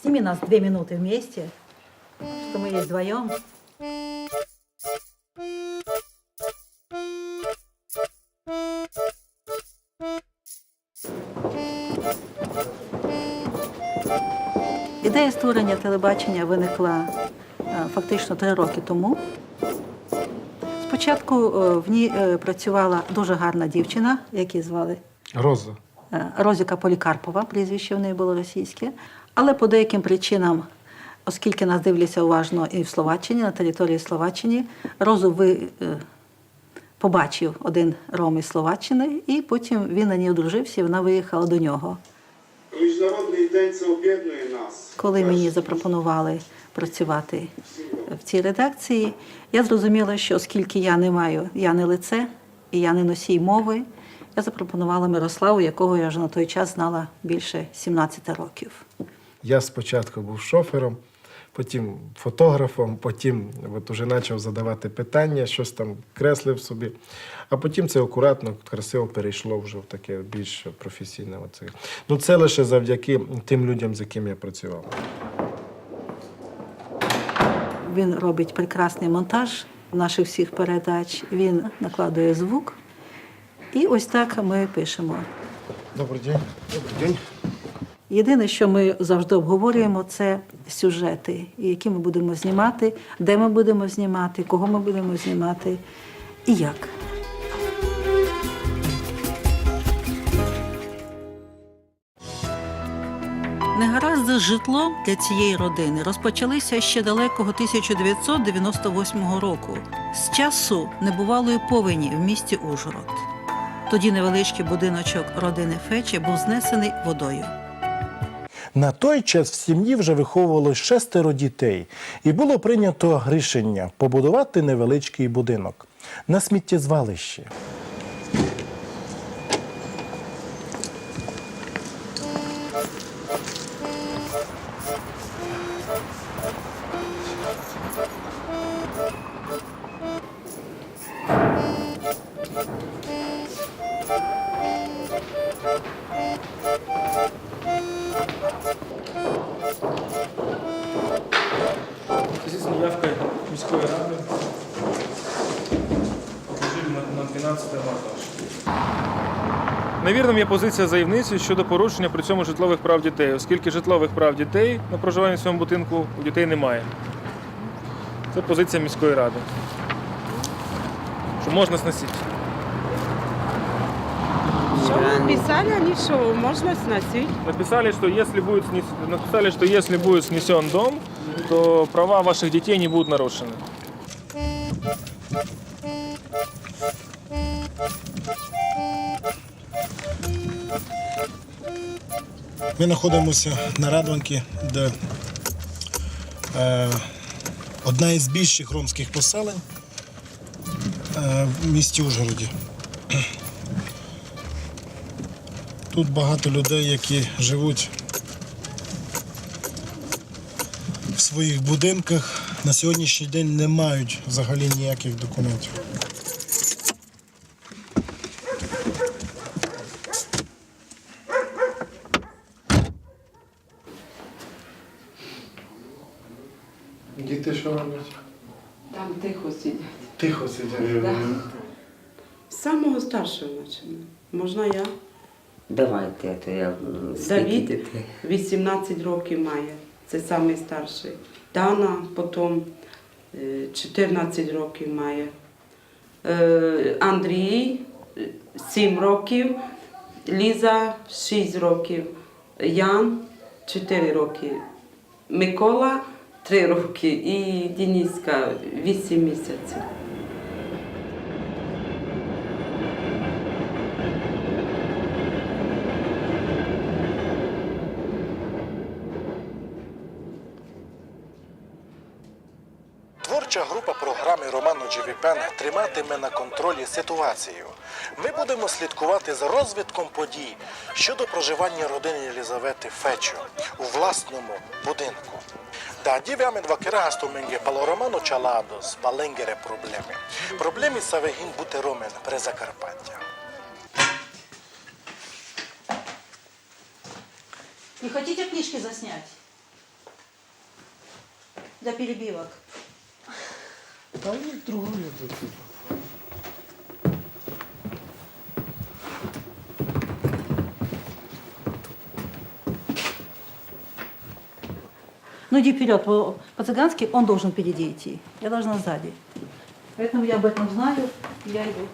Сними нас две минуты вместе, что мы есть вдвоем. Ідея створення телебачення виникла е, фактично три роки тому. Спочатку е, в ній е, працювала дуже гарна дівчина, яку звали Роза. Е, Розіка Полікарпова, прізвище в неї було російське. Але по деяким причинам, оскільки нас дивляться уважно і в Словаччині, на території Словаччини, Розу ви, е, побачив один ром із Словаччини, і потім він на ній одружився, і вона виїхала до нього. Міжнародний день це об'єднує нас. Коли мені запропонували працювати в цій редакції, я зрозуміла, що оскільки я не маю, я не лице і я не носій мови, я запропонувала Мирославу, якого я вже на той час знала більше 17 років. Я спочатку був шофером, потім фотографом, потім от уже почав задавати питання, щось там креслив собі. А потім це акуратно, красиво перейшло вже в таке більш професійне. Оце. Ну це лише завдяки тим людям, з якими я працював. Він робить прекрасний монтаж наших всіх передач. Він накладує звук. І ось так ми пишемо. Добрий день. Добрий день. Єдине, що ми завжди обговорюємо, це сюжети, які ми будемо знімати, де ми будемо знімати, кого ми будемо знімати і як. Негаразди з житлом для цієї родини розпочалися ще далекого 1998 року з часу небувалої повені в місті Ужгород. Тоді невеличкий будиночок родини Фече був знесений водою. На той час в сім'ї вже виховувалось шестеро дітей, і було прийнято рішення побудувати невеличкий будинок на сміттєзвалищі. Звісно, явка міської ради. На, на 12. Невірним є позиція заявниці щодо порушення при цьому житлових прав дітей, оскільки житлових прав дітей на проживання в цьому будинку у дітей немає. Це позиція міської ради. Що можна сносити. Что писали они, что можно сносить? Написали, что если будет, снес- написали, что если будет снесен дом, то права ваших детей не будут нарушены. Ми знаходимося на Радванки, де е, одна із більших ромських поселень е, в місті Ужгороді. Тут багато людей, які живуть в своїх будинках, на сьогоднішній день не мають взагалі ніяких документів. Діти що роблять? Там тихо сидять. Тихо сидять. З самого старшого починаю. Можна я? Давайте, то я Давід 18 років має. Це самий старший. Дана потім е, 14 років має. Е, Андрій е, 7 років. Ліза 6 років. Ян 4 роки. Микола 3 роки і Дениска 8 місяців. Творча група програми Роману Джевіпен триматиме на контролі ситуацію. Ми будемо слідкувати за розвитком подій щодо проживання родини Єлізавети Фечо у власному будинку. Dva kerasto menge palo romano čalados, balengere problemi. Problemi sa vehin bute romen pre Закарпаття. Не хотите книжки заснять? для перебивок. Та ні, другою тут. Ну иди вперед, по- по-цыгански он должен впереди идти, я должна сзади. Поэтому я об этом знаю, и я иду.